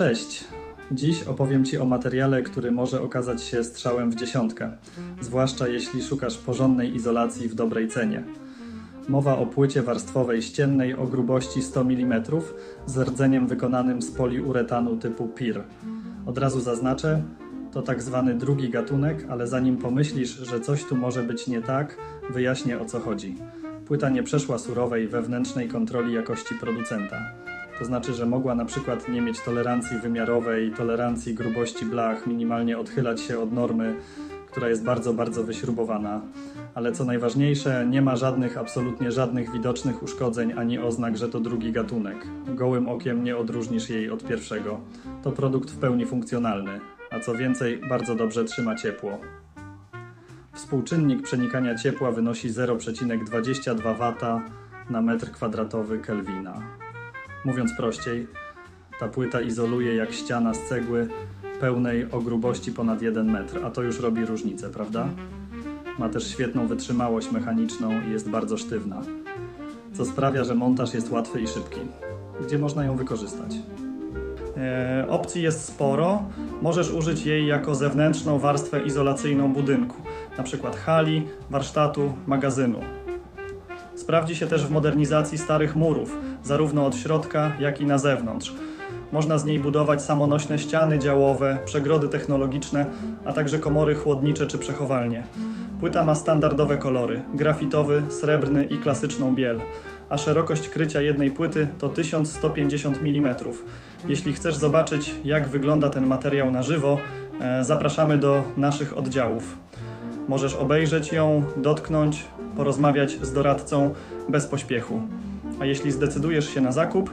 Cześć. Dziś opowiem Ci o materiale, który może okazać się strzałem w dziesiątkę, zwłaszcza jeśli szukasz porządnej izolacji w dobrej cenie. Mowa o płycie warstwowej ściennej o grubości 100 mm z rdzeniem wykonanym z poliuretanu typu PIR. Od razu zaznaczę, to tak zwany drugi gatunek, ale zanim pomyślisz, że coś tu może być nie tak, wyjaśnię o co chodzi. Płyta nie przeszła surowej wewnętrznej kontroli jakości producenta. To znaczy, że mogła na przykład nie mieć tolerancji wymiarowej, tolerancji grubości blach, minimalnie odchylać się od normy, która jest bardzo, bardzo wyśrubowana. Ale co najważniejsze, nie ma żadnych, absolutnie żadnych widocznych uszkodzeń ani oznak, że to drugi gatunek. Gołym okiem nie odróżnisz jej od pierwszego. To produkt w pełni funkcjonalny, a co więcej, bardzo dobrze trzyma ciepło. Współczynnik przenikania ciepła wynosi 0,22 W na metr kwadratowy Kelwina. Mówiąc prościej, ta płyta izoluje jak ściana z cegły pełnej o grubości ponad 1 metr, a to już robi różnicę, prawda? Ma też świetną wytrzymałość mechaniczną i jest bardzo sztywna, co sprawia, że montaż jest łatwy i szybki. Gdzie można ją wykorzystać? E, opcji jest sporo. Możesz użyć jej jako zewnętrzną warstwę izolacyjną budynku, np. hali, warsztatu, magazynu. Sprawdzi się też w modernizacji starych murów, zarówno od środka, jak i na zewnątrz. Można z niej budować samonośne ściany działowe, przegrody technologiczne, a także komory chłodnicze czy przechowalnie. Płyta ma standardowe kolory: grafitowy, srebrny i klasyczną biel, a szerokość krycia jednej płyty to 1150 mm. Jeśli chcesz zobaczyć, jak wygląda ten materiał na żywo, e, zapraszamy do naszych oddziałów. Możesz obejrzeć ją, dotknąć, porozmawiać z doradcą bez pośpiechu. A jeśli zdecydujesz się na zakup,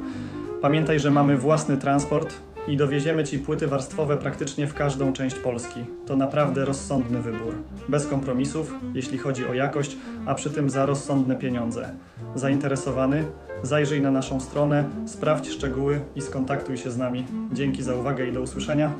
pamiętaj, że mamy własny transport i dowieziemy Ci płyty warstwowe praktycznie w każdą część Polski. To naprawdę rozsądny wybór. Bez kompromisów, jeśli chodzi o jakość, a przy tym za rozsądne pieniądze. Zainteresowany? Zajrzyj na naszą stronę, sprawdź szczegóły i skontaktuj się z nami. Dzięki za uwagę i do usłyszenia.